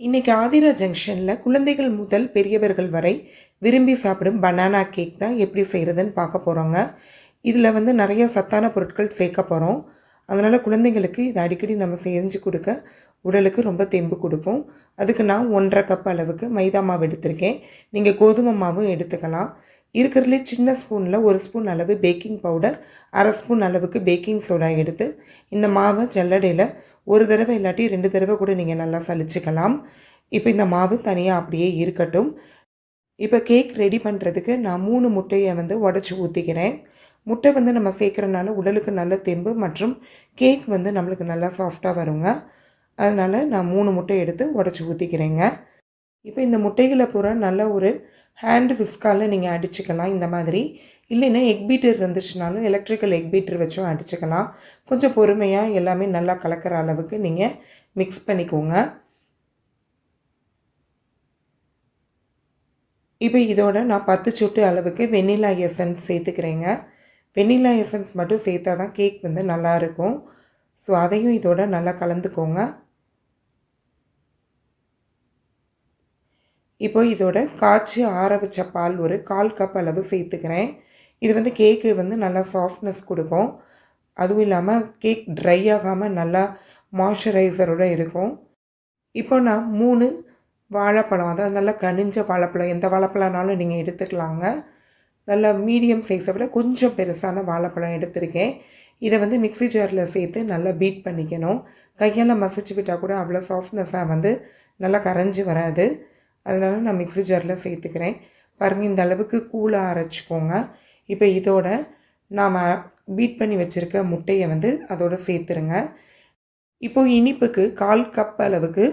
இன்றைக்கி ஆதிரா ஜங்ஷனில் குழந்தைகள் முதல் பெரியவர்கள் வரை விரும்பி சாப்பிடும் பனானா கேக் தான் எப்படி செய்கிறதுன்னு பார்க்க போகிறோங்க இதில் வந்து நிறைய சத்தான பொருட்கள் சேர்க்க போகிறோம் அதனால் குழந்தைங்களுக்கு இது அடிக்கடி நம்ம செஞ்சு கொடுக்க உடலுக்கு ரொம்ப தெம்பு கொடுக்கும். அதுக்கு நான் ஒன்றரை கப் அளவுக்கு மைதா மாவு எடுத்திருக்கேன். நீங்கள் கோதுமை மாவும் எடுத்துக்கலாம். இருக்கிறதுலே சின்ன ஸ்பூனில் ஒரு ஸ்பூன் அளவு பேக்கிங் பவுடர் அரை ஸ்பூன் அளவுக்கு பேக்கிங் சோடா எடுத்து இந்த மாவை ஜல்லடையில் ஒரு தடவை இல்லாட்டி ரெண்டு தடவை கூட நீங்கள் நல்லா சலிச்சுக்கலாம். இப்போ இந்த மாவு தனியாக அப்படியே இருக்கட்டும். இப்போ கேக் ரெடி பண்ணுறதுக்கு நான் மூணு முட்டையை வந்து உடச்சி ஊற்றிக்கிறேன் முட்டை வந்து நம்ம சேர்க்குறனால உடலுக்கு நல்ல தெம்பு மற்றும் கேக் வந்து நம்மளுக்கு நல்லா சாஃப்டாக வருங்க. அதனால் நான் மூணு முட்டை எடுத்து உடச்சி ஊற்றிக்கிறேங்க இப்போ இந்த முட்டைகளை பூரா நல்ல ஒரு ஹேண்ட் ஃபிஸ்கால் நீங்கள் அடிச்சுக்கலாம் இந்த மாதிரி. இல்லைன்னா எக் பீட்டர் இருந்துச்சுனாலும் எலக்ட்ரிக்கல் எக் பீட்டர் வச்சும் அடிச்சுக்கலாம். கொஞ்சம் பொறுமையாக எல்லாமே நல்லா கலக்கிற அளவுக்கு நீங்கள் மிக்ஸ் பண்ணிக்கோங்க. இப்போ இதோட நான் பத்து சொட்டு அளவுக்கு வெண்ணிலா எசன்ஸ் சேர்த்துக்கிறேங்க. வெண்ணிலா எசன்ஸ் மட்டும் சேர்த்தா தான் கேக் வந்து நல்லாயிருக்கும் ஸோ அதையும் இதோட நல்லா கலந்துக்கோங்க. இப்போ இதோட காய்ச்சி ஆற வச்ச பால் ஒரு கால் கப் அளவு சேர்த்துக்கிறேன். இது வந்து கேக்கு வந்து நல்லா சாஃப்ட்னஸ் கொடுக்கும். அதுவும் இல்லாமல் கேக் ட்ரை ஆகாமல் நல்லா மாய்ஸ்சரைசரோடு இருக்கும். இப்போ நான் மூணு வாழைப்பழம் அதாவது நல்லா கனிஞ்ச வாழைப்பழம் எந்த வாழைப்பழம்னாலும் நீங்கள் எடுத்துக்கலாங்க. நல்லா மீடியம் சைஸை விட கொஞ்சம் பெருசான வாழைப்பழம் எடுத்திருக்கேன். இதை வந்து மிக்ஸி ஜாரில் சேர்த்து நல்லா பீட் பண்ணிக்கணும். கையால் மசிச்சு விட்டால் கூட அவ்வளோ சாஃப்ட்னஸாக வந்து நல்லா கரைஞ்சி வராது. அதனால் நான் மிக்ஸி ஜாரில் சேர்த்துக்கிறேன். பாருங்கள் இந்த அளவுக்கு கூலாக அரைச்சிக்கோங்க. இப்போ இதோட நாம் பீட் பண்ணி வச்சுருக்க முட்டையை வந்து அதோடு சேர்த்துருங்க. இப்போது இனிப்புக்கு கால் கப் அளவுக்கு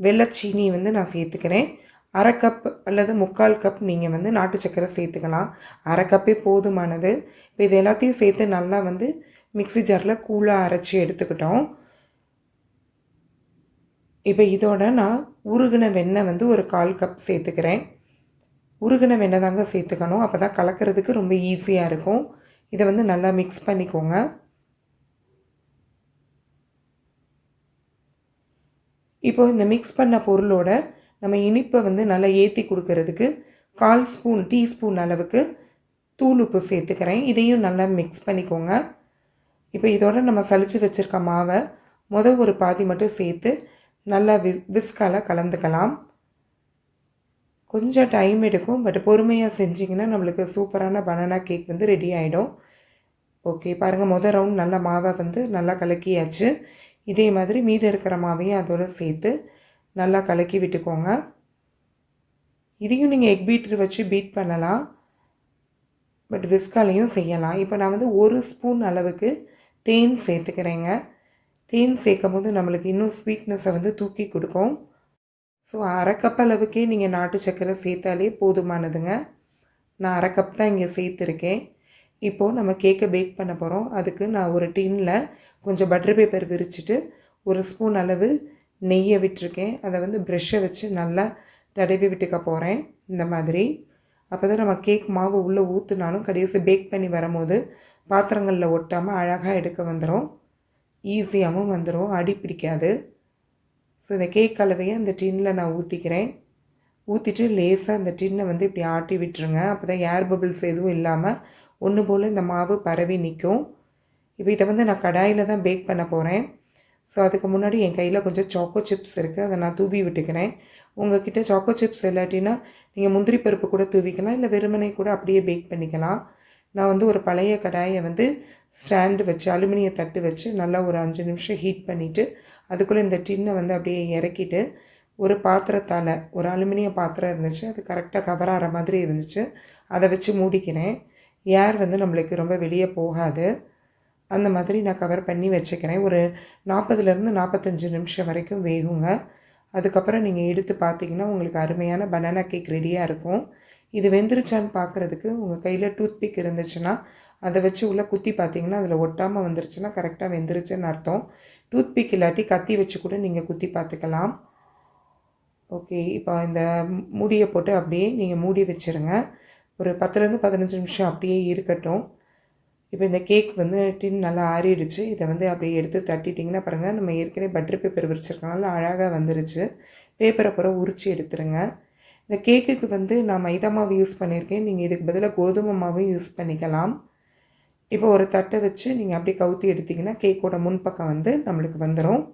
வெள்ளைச்சீனி வந்து நான் சேர்த்துக்கிறேன். அரை கப் அல்லது முக்கால் கப் நீங்கள் வந்து நாட்டு சக்கரை சேர்த்துக்கலாம். அரை கப்பே போதுமானது. இப்போ இது எல்லாத்தையும் சேர்த்து நல்லா வந்து மிக்ஸி ஜாரில் கூலாக அரைச்சி எடுத்துக்கிட்டோம். இப்போ இதோட நான் உருகின வெண்ணெய் வந்து ஒரு கால் கப் சேர்த்துக்கிறேன். உருகின வெண்ணெய் தாங்க சேர்த்துக்கணும். அப்போ தான் கலக்கிறதுக்கு ரொம்ப ஈஸியாக இருக்கும். இதை வந்து நல்லா மிக்ஸ் பண்ணிக்கோங்க. இப்போது இந்த மிக்ஸ் பண்ண பொருளோட நம்ம இனிப்பை வந்து நல்லா ஏற்றி கொடுக்கறதுக்கு கால் ஸ்பூன் டீஸ்பூன் அளவுக்கு தூள் உப்பு சேர்த்துக்கிறேன். இதையும் நல்லா மிக்ஸ் பண்ணிக்கோங்க. இப்போ இதோட நம்ம சளிச்சு வச்சுருக்க மாவை மொதல் ஒரு பாதி மட்டும் சேர்த்து நல்லா வி விஸ்கால் கலந்துக்கலாம். கொஞ்சம் டைம் எடுக்கும். பட் பொறுமையாக செஞ்சிங்கன்னா நம்மளுக்கு சூப்பரான பனானா கேக் வந்து ரெடி ஆகிடும் ஓகே பாருங்கள் மொதல் ரவுண்ட் நல்லா மாவை வந்து நல்லா கலக்கியாச்சு. இதே மாதிரி மீதம் இருக்கிற மாவையும் அதோடு சேர்த்து நல்லா கலக்கி விட்டுக்கோங்க. இதையும் நீங்கள் எக் பீட்டர் வச்சு பீட் பண்ணலாம். பட் விஸ்காலையும் செய்யலாம். இப்போ நான் வந்து ஒரு ஸ்பூன் அளவுக்கு தேன் சேர்த்துக்கிறேங்க. தேன் சேர்க்கும் போது நம்மளுக்கு இன்னும் ஸ்வீட்னஸை வந்து தூக்கி கொடுக்கும். ஸோ அரை கப் அளவுக்கே நீங்கள் நாட்டு சக்கரை சேர்த்தாலே போதுமானதுங்க. நான் அரை கப் தான் இங்கே சேர்த்துருக்கேன். இப்போது நம்ம கேக்கை பேக் பண்ண போகிறோம் அதுக்கு நான் ஒரு டின்னில் கொஞ்சம் பட்டர் பேப்பர் விரிச்சிட்டு ஒரு ஸ்பூன் அளவு நெய்யை விட்டுருக்கேன். அதை வந்து ப்ரெஷ்ஷை வச்சு நல்லா தடவி விட்டுக்க போகிறேன் இந்த மாதிரி. அப்போ தான் நம்ம கேக் மாவு உள்ளே ஊற்றுனாலும் கடைசி பேக் பண்ணி வரும்போது பாத்திரங்களில் ஒட்டாமல் அழகாக எடுக்க வந்துடும் ஈஸியாகவும் வந்துடும் அடி பிடிக்காது. ஸோ இந்த கேக் கலவையை அந்த டின்னில் நான் ஊற்றிக்கிறேன் ஊற்றிட்டு லேசாக அந்த டின்னை வந்து இப்படி ஆட்டி விட்டுருங்க. அப்போ தான் ஏர் பபிள்ஸ் எதுவும் இல்லாமல் ஒன்று போல் இந்த மாவு பரவி நிற்கும் இப்போ இதை வந்து நான் கடாயில் தான் பேக் பண்ண போகிறேன் ஸோ அதுக்கு முன்னாடி என் கையில் கொஞ்சம் சாக்கோ சிப்ஸ் இருக்குது அதை நான் தூவி விட்டுக்கிறேன். உங்ககிட்ட சாக்கோ சிப்ஸ் இல்லாட்டினா நீங்கள் முந்திரி பருப்பு கூட தூவிக்கலாம். இல்லை வெறுமனை கூட அப்படியே பேக் பண்ணிக்கலாம். நான் வந்து ஒரு பழைய கடாயை வந்து ஸ்டாண்டு வச்சு அலுமினிய தட்டு வச்சு நல்லா ஒரு அஞ்சு நிமிஷம் ஹீட் பண்ணிவிட்டு அதுக்குள்ளே இந்த டின்னை வந்து அப்படியே இறக்கிட்டு ஒரு பாத்திரத்தால் ஒரு அலுமினிய பாத்திரம் இருந்துச்சு அது கரெக்டாக கவர் ஆகிற மாதிரி இருந்துச்சு. அதை வச்சு மூடிக்கிறேன். ஏர் வந்து நம்மளுக்கு ரொம்ப வெளியே போகாது. அந்த மாதிரி நான் கவர் பண்ணி வச்சுக்கிறேன். ஒரு நாற்பதுலேருந்து நாற்பத்தஞ்சு நிமிஷம் வரைக்கும் வேகுங்க. அதுக்கப்புறம் நீங்கள் எடுத்து பார்த்தீங்கன்னா உங்களுக்கு அருமையான பனானா கேக் ரெடியாக இருக்கும். இது வெந்துருச்சான்னு பார்க்குறதுக்கு உங்கள் கையில் டூத்பிக் இருந்துச்சுன்னா அதை வச்சு உள்ளே குத்தி பார்த்தீங்கன்னா அதில் ஒட்டாமல் வந்துருச்சுன்னா கரெக்டாக வெந்துருச்சுன்னு அர்த்தம். டூத்பிக் இல்லாட்டி கத்தி வச்சு கூட நீங்கள் குத்தி பார்த்துக்கலாம் ஓகே இப்போ இந்த மூடியை போட்டு அப்படியே நீங்கள் மூடி வச்சுருங்க. ஒரு பத்துலேருந்து பதினஞ்சு நிமிஷம் அப்படியே இருக்கட்டும். இப்போ இந்த கேக் வந்து டின் நல்லா ஆறிடுச்சு. இதை வந்து அப்படியே எடுத்து தட்டிட்டிங்கன்னா பாருங்கள் நம்ம ஏற்கனவே பட்டர் பேப்பர் விரிச்சிருக்கனால அழகாக வந்துருச்சு. பேப்பரை பூரா உரித்து எடுத்துருங்க. இந்த கேக்குக்கு வந்து நான் மைதா மாவு யூஸ் பண்ணியிருக்கேன். நீங்கள் இதுக்கு பதிலாக கோதுமை மாவும் யூஸ் பண்ணிக்கலாம். இப்போ ஒரு தட்டை வச்சு நீங்கள் அப்படியே கவுத்தி எடுத்திங்கன்னா கேக்கோட முன்பக்கம் வந்து நம்மளுக்கு வந்துடும்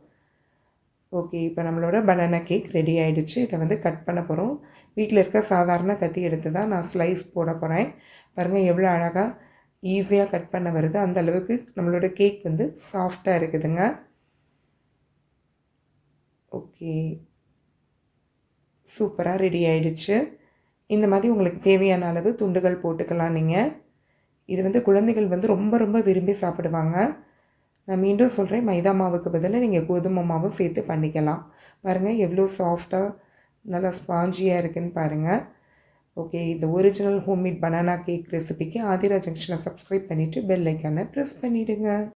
ஓகே இப்போ நம்மளோட பனானா கேக் ரெடி ஆகிடுச்சு இதை வந்து கட் பண்ண போகிறோம் வீட்டில் இருக்க சாதாரண கத்தி எடுத்து தான் நான் ஸ்லைஸ் போட போகிறேன் பாருங்கள் எவ்வளோ அழகாக ஈஸியாக கட் பண்ண வருது. அந்த அளவுக்கு நம்மளோட கேக் வந்து சாஃப்டாக இருக்குதுங்க. ஓகே சூப்பராக ரெடி ஆயிடுச்சு. இந்த மாதிரி உங்களுக்கு தேவையான அளவு துண்டுகள் போட்டுக்கலாம் நீங்கள் இது வந்து குழந்தைகள் வந்து ரொம்ப ரொம்ப விரும்பி சாப்பிடுவாங்க. நான் மீண்டும் சொல்கிறேன் மைதா மாவுக்கு பதிலாக நீங்கள் கோதுமை மாவும் சேர்த்து பண்ணிக்கலாம். பாருங்கள் எவ்வளோ சாஃப்டாக நல்லா ஸ்பாஞ்சியாக இருக்குன்னு பாருங்கள் ஓகே இந்த ஒரிஜினல் ஹோம்மேட் பனானா கேக் ரெசிபிக்கு ஆதிரா ஜங்ஷனை சப்ஸ்கிரைப் பண்ணிவிட்டு பெல் ஐக்கானை ப்ரெஸ் பண்ணிவிடுங்க